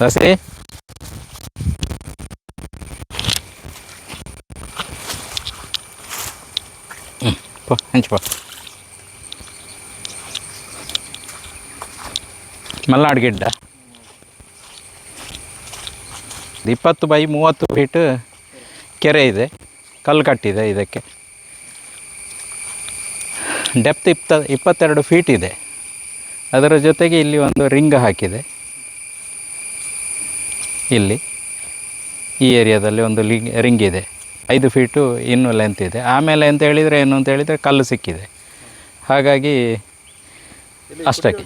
ಸಸಿ ಹ್ಞೂ ಪೋ ಹಂಚ್ಪೋ ಮಲ್ನಾಡು ಗಿಡ್ಡ ಇಪ್ಪತ್ತು ಬೈ ಮೂವತ್ತು ಫೀಟ್ ಕೆರೆ ಇದೆ. ಕಲ್ಲು ಕಟ್ಟಿದೆ ಇದಕ್ಕೆ. ಡೆಪ್ತ್ ಇಪ್ತ ಇಪ್ಪತ್ತೆರಡು ಫೀಟ್ ಇದೆ. ಅದರ ಜೊತೆಗೆ ಇಲ್ಲಿ ಒಂದು ರಿಂಗ್ ಹಾಕಿದೆ. ಇಲ್ಲಿ ಈ ಏರಿಯಾದಲ್ಲಿ ಒಂದು ಲಿಂಗ್ ರಿಂಗ್ ಇದೆ. ಐದು ಫೀಟು ಇನ್ನೂ ಲೆಂತ್ ಇದೆ. ಆಮೇಲೆ ಅಂತ ಹೇಳಿದರೆ ಏನು ಅಂತ ಹೇಳಿದರೆ ಕಲ್ಲು ಸಿಕ್ಕಿದೆ. ಹಾಗಾಗಿ ಅಷ್ಟಕ್ಕೆ.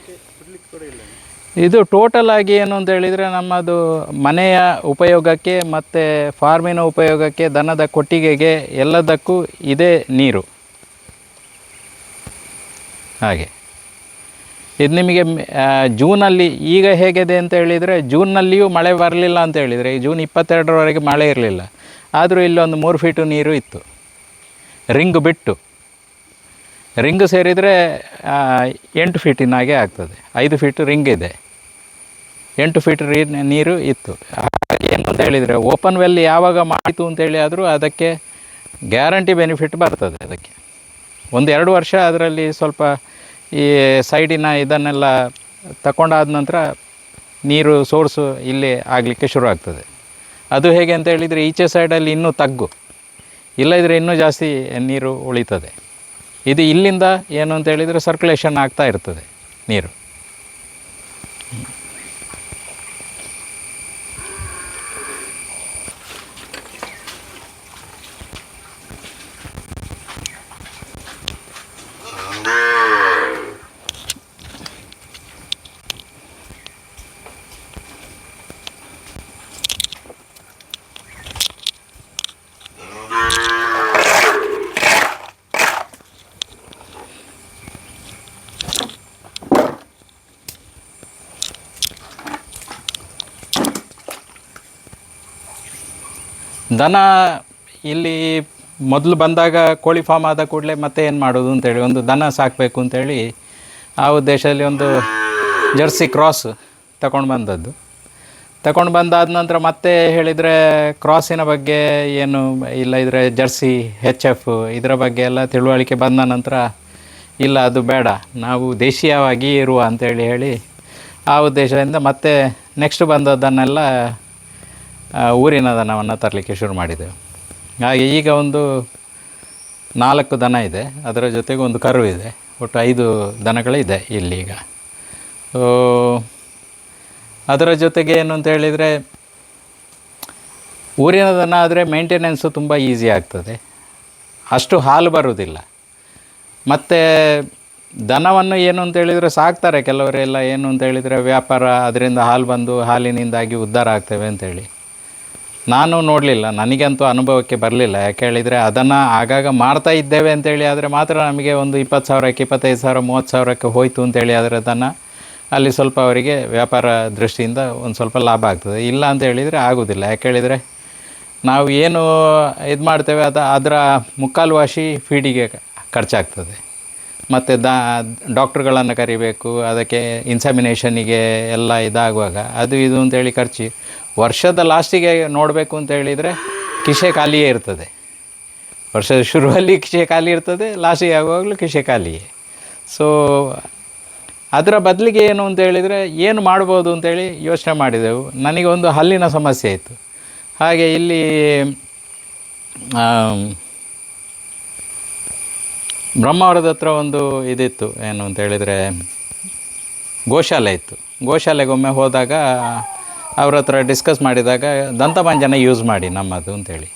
ಇದು ಟೋಟಲ್ ಆಗಿ ಏನು ಅಂತ ಹೇಳಿದರೆ ನಮ್ಮದು ಮನೆಯ ಉಪಯೋಗಕ್ಕೆ ಮತ್ತು ಫಾರ್ಮಿನ ಉಪಯೋಗಕ್ಕೆ ದನದ ಕೊಟ್ಟಿಗೆಗೆ ಎಲ್ಲದಕ್ಕೂ ಇದೇ ನೀರು. ಹಾಗೆ. ಇದು ನಿಮಗೆ ಜೂನಲ್ಲಿ ಈಗ ಹೇಗಿದೆ ಅಂತ ಹೇಳಿದರೆ, ಜೂನ್ನಲ್ಲಿಯೂ ಮಳೆ ಬರಲಿಲ್ಲ ಅಂತ ಹೇಳಿದರೆ, ಈ ಜೂನ್ ಇಪ್ಪತ್ತೆರಡರವರೆಗೆ ಮಳೆ ಇರಲಿಲ್ಲ. ಆದರೂ ಇಲ್ಲೊಂದು ಮೂರು ಫೀಟು ನೀರು ಇತ್ತು. ರಿಂಗ್ ಬಿಟ್ಟು. ರಿಂಗ್ ಸೇರಿದರೆ ಎಂಟು ಫೀಟಿನ ಹಾಗೆ ಆಗ್ತದೆ. ಐದು ಫೀಟ್ ರಿಂಗ್ ಇದೆ. ಎಂಟು ಫೀಟ್ ನೀರು ಇತ್ತು. ಏನು ಅಂತ ಹೇಳಿದರೆ, ಓಪನ್ ವೆಲ್ ಯಾವಾಗ ಮಾಡಿತು ಅಂತೇಳಿ ಆದರೂ ಅದಕ್ಕೆ ಗ್ಯಾರಂಟಿ ಬೆನಿಫಿಟ್ ಬರ್ತದೆ ಅದಕ್ಕೆ. ಒಂದು ಎರಡು ವರ್ಷ ಅದರಲ್ಲಿ ಸ್ವಲ್ಪ ಈ ಸೈಡಿನ ಇದನ್ನೆಲ್ಲ ತಗೊಂಡಾದ ನಂತರ ನೀರು ಸೋರ್ಸು ಇಲ್ಲಿ ಆಗಲಿಕ್ಕೆ ಶುರು ಆಗ್ತದೆ. ಅದು ಹೇಗೆ ಅಂತ ಹೇಳಿದರೆ ಈಚೆ ಸೈಡಲ್ಲಿ ಇನ್ನೂ ತಗ್ಗು. ಇಲ್ಲದಿದ್ದರೆ ಇನ್ನೂ ಜಾಸ್ತಿ ನೀರು ಉಳಿತದೆ. ಇದು ಇಲ್ಲಿಂದ ಏನು ಅಂತ ಹೇಳಿದರೆ ಸರ್ಕ್ಯುಲೇಷನ್ ಆಗ್ತಾ ಇರ್ತದೆ ನೀರು. ದನ ಇಲ್ಲಿ ಮೊದಲು ಬಂದಾಗ ಕೋಳಿ ಫಾರ್ಮ್ ಆದ ಕೂಡಲೇ ಮತ್ತೆ ಏನು ಮಾಡೋದು ಅಂತೇಳಿ ಒಂದು ದನ ಸಾಕಬೇಕು ಅಂತೇಳಿ ಆ ಉದ್ದೇಶದಲ್ಲಿ ಒಂದು ಜರ್ಸಿ ಕ್ರಾಸ್ ತಗೊಂಡು ಬಂದದ್ದು. ತಗೊಂಡು ಬಂದಾದ ನಂತರ ಮತ್ತೆ ಹೇಳಿದರೆ ಕ್ರಾಸಿನ ಬಗ್ಗೆ ಏನು ಇಲ್ಲ, ಇದ್ರೆ ಜರ್ಸಿ ಹೆಚ್ ಎಫ್ ಇದರ ಬಗ್ಗೆ ಎಲ್ಲ ತಿಳುವಳಿಕೆ ಬಂದ ನಂತರ ಇಲ್ಲ, ಅದು ಬೇಡ, ನಾವು ದೇಶೀಯವಾಗಿ ಇರುವ ಅಂತೇಳಿ ಹೇಳಿ ಆ ಉದ್ದೇಶದಿಂದ ಮತ್ತೆ ನೆಕ್ಸ್ಟ್ ಬಂದದ್ದನ್ನೆಲ್ಲ ಊರಿನ ದನವನ್ನು ತರಲಿಕ್ಕೆ ಶುರು ಮಾಡಿದೆವು ಹಾಗೆ ಈಗ ಒಂದು ನಾಲ್ಕು ದನ ಇದೆ. ಅದರ ಜೊತೆಗೆ ಒಂದು ಕರು ಇದೆ. ಒಟ್ಟು ಐದು ದನಗಳಿದೆ ಇಲ್ಲಿಗ ಅದರ ಜೊತೆಗೆ ಏನು ಅಂತ ಹೇಳಿದರೆ, ಊರಿನ ದನ ಆದರೆ ಮೇಂಟೆನೆನ್ಸು ತುಂಬ ಈಸಿ ಆಗ್ತದೆ. ಅಷ್ಟು ಹಾಲು ಬರುವುದಿಲ್ಲ ಮತ್ತು ದನವನ್ನು ಏನು ಅಂತ ಹೇಳಿದರೆ ಸಾಕ್ತಾರೆ. ಕೆಲವರೆಲ್ಲ ಏನು ಅಂತ ಹೇಳಿದರೆ ವ್ಯಾಪಾರ, ಅದರಿಂದ ಹಾಲು ಬಂದು ಹಾಲಿನಿಂದಾಗಿ ಉದ್ಧಾರ ಆಗ್ತೇವೆ ಅಂತೇಳಿ ನಾನು ನೋಡಲಿಲ್ಲ, ನನಗಂತೂ ಅನುಭವಕ್ಕೆ ಬರಲಿಲ್ಲ. ಯಾಕೆ ಹೇಳಿದರೆ ಅದನ್ನು ಆಗಾಗ ಮಾಡ್ತಾ ಇದ್ದೇವೆ ಅಂತೇಳಿ ಆದರೆ ಮಾತ್ರ ನಮಗೆ ಒಂದು ಇಪ್ಪತ್ತು ಸಾವಿರಕ್ಕೆ, ಇಪ್ಪತ್ತೈದು ಸಾವಿರ, ಮೂವತ್ತು ಸಾವಿರಕ್ಕೆ ಹೋಯಿತು ಅಂತೇಳಿ ಆದರೆ ಅದನ್ನು ಅಲ್ಲಿ ಸ್ವಲ್ಪ ಅವರಿಗೆ ವ್ಯಾಪಾರ ದೃಷ್ಟಿಯಿಂದ ಒಂದು ಸ್ವಲ್ಪ ಲಾಭ ಆಗ್ತದೆ. ಇಲ್ಲ ಅಂತ ಹೇಳಿದರೆ ಆಗೋದಿಲ್ಲ. ಯಾಕೆ ಹೇಳಿದರೆ ನಾವು ಏನು ಇದು ಮಾಡ್ತೇವೆ ಅದು ಅದರ ಮುಕ್ಕಾಲು ವಾಸಿ ಫೀಡಿಗೆ ಖರ್ಚಾಗ್ತದೆ. ಮತ್ತು ದಾ, ಡಾಕ್ಟ್ರುಗಳನ್ನು ಕರಿಬೇಕು, ಅದಕ್ಕೆ ಇನ್ಸಾಮಿನೇಷನಿಗೆ ಎಲ್ಲ ಇದಾಗುವಾಗ. ಅದು ಇದು ಅಂತೇಳಿ ಖರ್ಚು. ವರ್ಷದ ಲಾಸ್ಟಿಗೆ ನೋಡಬೇಕು ಅಂತ ಹೇಳಿದರೆ ಕಿಶೆ ಖಾಲಿಯೇ ಇರ್ತದೆ. ವರ್ಷದ ಶುರುವಲ್ಲಿ ಕಿಶೆ ಖಾಲಿ ಇರ್ತದೆ ಲಾಸ್ಟಿಗೆ ಆಗುವಾಗಲೂ ಕಿಶೆ ಖಾಲಿಯೇ. ಸೊ ಅದರ ಬದಲಿಗೆ ಏನು ಅಂತ ಹೇಳಿದರೆ ಏನು ಮಾಡ್ಬೋದು ಅಂತೇಳಿ ಯೋಚನೆ ಮಾಡಿದೆವು. ನನಗೆ ಒಂದು ಹಲ್ಲಿನ ಸಮಸ್ಯೆ ಇತ್ತು. ಹಾಗೆ ಇಲ್ಲಿ ಬ್ರಹ್ಮಾವರದ ಹತ್ರ ಒಂದು ಇದಿತ್ತು, ಏನು ಅಂತ ಹೇಳಿದರೆ, ಗೋಶಾಲೆ ಇತ್ತು. ಗೋಶಾಲೆಗೊಮ್ಮೆ ಹೋದಾಗ ಅವ್ರ ಹತ್ರ ಡಿಸ್ಕಸ್ ಮಾಡಿದಾಗ ದಂತಮಾಂಜನ ಯೂಸ್ ಮಾಡಿ ನಮ್ಮದು ಅಂತೇಳಿ.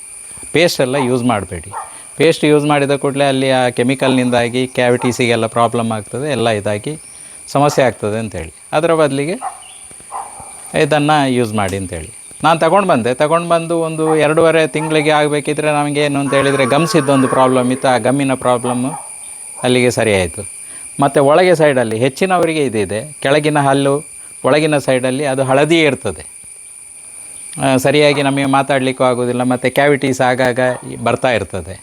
ಪೇಸ್ಟ್ ಎಲ್ಲ ಯೂಸ್ ಮಾಡಬೇಡಿ. ಪೇಸ್ಟ್ ಯೂಸ್ ಮಾಡಿದ ಕೂಡಲೇ ಅಲ್ಲಿ ಆ ಕೆಮಿಕಲ್ನಿಂದಾಗಿ ಕ್ಯಾವಿಟೀಸಿಗೆಲ್ಲ ಪ್ರಾಬ್ಲಮ್ ಆಗ್ತದೆ, ಎಲ್ಲ ಇದಾಗಿ ಸಮಸ್ಯೆ ಆಗ್ತದೆ ಅಂತೇಳಿ. ಅದರ ಬದಲಿಗೆ ಇದನ್ನು ಯೂಸ್ ಮಾಡಿ ಅಂತೇಳಿ. ನಾನು ತಗೊಂಡು ಬಂದೆ. ತಗೊಂಡು ಬಂದು ಒಂದು ಎರಡೂವರೆ ತಿಂಗಳಿಗೆ ಆಗಬೇಕಿದ್ರೆ ನಮಗೆ ಏನು ಅಂತ ಹೇಳಿದರೆ ಗಮ್ಸಿದ್ದೊಂದು ಪ್ರಾಬ್ಲಮ್ ಇತ್ತು. ಆ ಗಮ್ಮಿನ ಪ್ರಾಬ್ಲಮ್ಮು ಅಲ್ಲಿಗೆ ಸರಿಯಾಯಿತು. ಮತ್ತು ಒಳಗೆ ಸೈಡಲ್ಲಿ ಹೆಚ್ಚಿನವರಿಗೆ ಇದಿದೆ. ಕೆಳಗಿನ ಹಲ್ಲು, ಒಳಗಿನ ಸೈಡಲ್ಲಿ ಅದು ಹಳದಿ ಇರ್ತದೆ. ಸರಿಯಾಗಿ ನಮಗೆ ಮಾತಾಡಲಿಕ್ಕೂ ಆಗೋದಿಲ್ಲ. ಮತ್ತು ಕ್ಯಾವಿಟೀಸ್ ಆಗಾಗ ಬರ್ತಾ ಇರ್ತದೆ.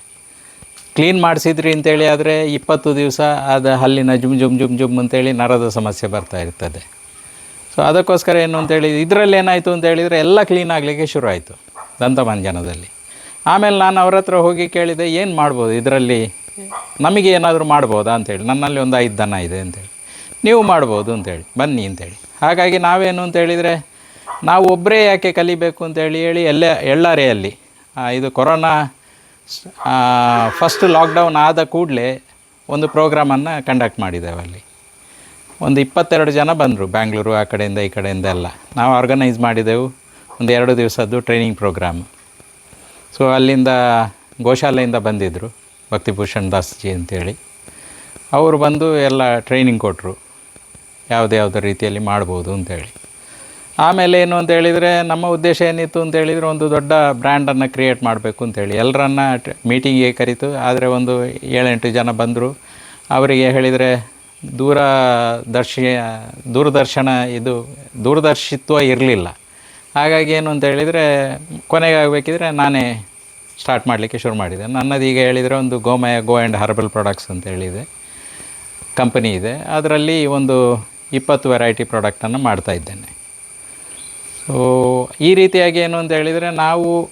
ಕ್ಲೀನ್ ಮಾಡಿಸಿದ್ರಿ ಅಂತೇಳಿ ಆದರೆ ಇಪ್ಪತ್ತು ದಿವಸ ಅದು ಹಲ್ಲಿನ ಜುಮ್ ಜುಮ್ ಜುಮ್ ಜುಮ್ ಅಂತೇಳಿ ನರದ ಸಮಸ್ಯೆ ಬರ್ತಾ ಇರ್ತದೆ. ಸೊ ಅದಕ್ಕೋಸ್ಕರ ಏನು ಅಂತೇಳಿ ಇದರಲ್ಲಿ ಏನಾಯಿತು ಅಂತ ಹೇಳಿದರೆ ಎಲ್ಲ ಕ್ಲೀನ್ ಆಗಲಿಕ್ಕೆ ಶುರು ಆಯಿತು, ದಂತಮಂಜನದಲ್ಲಿ. ಆಮೇಲೆ ನಾನು ಅವ್ರ ಹತ್ರ ಹೋಗಿ ಕೇಳಿದೆ, ಏನು ಮಾಡ್ಬೋದು ಇದರಲ್ಲಿ? ನಮಗೆ ಏನಾದರೂ ಮಾಡ್ಬೋದಾ ಅಂತೇಳಿ ನನ್ನಲ್ಲಿ ಒಂದು ಐದು ದನ ಇದೆ ಅಂತೇಳಿ ನೀವು ಮಾಡ್ಬೋದು ಅಂತೇಳಿ ಬನ್ನಿ ಅಂತೇಳಿ ಹಾಗಾಗಿ ನಾವೇನು ಅಂತ ಹೇಳಿದರೆ, ನಾವು ಒಬ್ಬರೇ ಯಾಕೆ ಕಲಿಬೇಕು ಅಂತೇಳಿ ಹೇಳಿ ಎಲ್ಲ ಎಳ್ಳಾರೆಯಲ್ಲಿ ಇದು ಕೊರೋನಾ ಫಸ್ಟ್ ಲಾಕ್ಡೌನ್ ಆದ ಕೂಡಲೇ ಒಂದು ಪ್ರೋಗ್ರಾಮನ್ನು ಕಂಡಕ್ಟ್ ಮಾಡಿದ್ದೇವೆ ಅಲ್ಲಿ. ಒಂದು ಇಪ್ಪತ್ತೆರಡು ಜನ ಬಂದರು ಬ್ಯಾಂಗ್ಳೂರು ಆ ಕಡೆಯಿಂದ ಈ ಕಡೆಯಿಂದ ಎಲ್ಲ. ನಾವು ಆರ್ಗನೈಸ್ ಮಾಡಿದೆವು ಒಂದು ಎರಡು ದಿವಸದ್ದು ಟ್ರೈನಿಂಗ್ ಪ್ರೋಗ್ರಾಮ್ ಸೊ ಅಲ್ಲಿಂದ ಗೋಶಾಲೆಯಿಂದ ಬಂದಿದ್ದರು ಭಕ್ತಿಭೂಷಣ್ ದಾಸ್ಜಿ ಅಂತೇಳಿ. ಅವರು ಬಂದು ಎಲ್ಲ ಟ್ರೈನಿಂಗ್ ಕೊಟ್ಟರು ಯಾವುದ್ಯಾವುದೇ ರೀತಿಯಲ್ಲಿ ಮಾಡ್ಬೋದು ಅಂತೇಳಿ. ಆಮೇಲೆ ಏನು ಅಂತ ಹೇಳಿದರೆ ನಮ್ಮ ಉದ್ದೇಶ ಏನಿತ್ತು ಅಂತ ಹೇಳಿದರೆ ಒಂದು ದೊಡ್ಡ ಬ್ರ್ಯಾಂಡನ್ನು ಕ್ರಿಯೇಟ್ ಮಾಡಬೇಕು ಅಂತೇಳಿ. ಎಲ್ಲರನ್ನ ಮೀಟಿಂಗಿಗೆ ಕರೀತು. ಆದರೆ ಒಂದು ಏಳೆಂಟು ಜನ ಬಂದರು. ಅವರಿಗೆ ಹೇಳಿದರೆ ದೂರದರ್ಶಿ, ದೂರದರ್ಶನ ಇದು ದೂರದರ್ಶಿತ್ವ ಇರಲಿಲ್ಲ. ಹಾಗಾಗಿ ಏನು ಅಂತ ಹೇಳಿದರೆ, ಕೊನೆಗೆ ಆಗಬೇಕಿದ್ರೆ ನಾನೇ ಸ್ಟಾರ್ಟ್ ಮಾಡಲಿಕ್ಕೆ ಶುರು ಮಾಡಿದೆ. ನನ್ನದು ಈಗ ಹೇಳಿದರೆ ಒಂದು Gomaya Go and herbal products ಅಂತ ಹೇಳಿದೆ. ಕಂಪನಿ ಇದೆ. ಅದರಲ್ಲಿ ಒಂದು ಇಪ್ಪತ್ತು ವೆರೈಟಿ ಪ್ರಾಡಕ್ಟನ್ನು ಮಾಡ್ತಾ ಇದ್ದೇನೆ. ಸೊ ಈ ರೀತಿಯಾಗಿ ಏನು ಅಂತ ಹೇಳಿದರೆ ನಾವು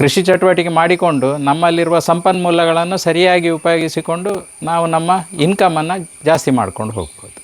ಕೃಷಿ ಚಟುವಟಿಕೆ ಮಾಡಿಕೊಂಡು ನಮ್ಮಲ್ಲಿರುವ ಸಂಪನ್ಮೂಲಗಳನ್ನು ಸರಿಯಾಗಿ ಉಪಯೋಗಿಸಿಕೊಂಡು ನಾವು ನಮ್ಮ ಇನ್ಕಮನ್ನು ಜಾಸ್ತಿ ಮಾಡ್ಕೊಂಡು ಹೋಗ್ಬೋದು.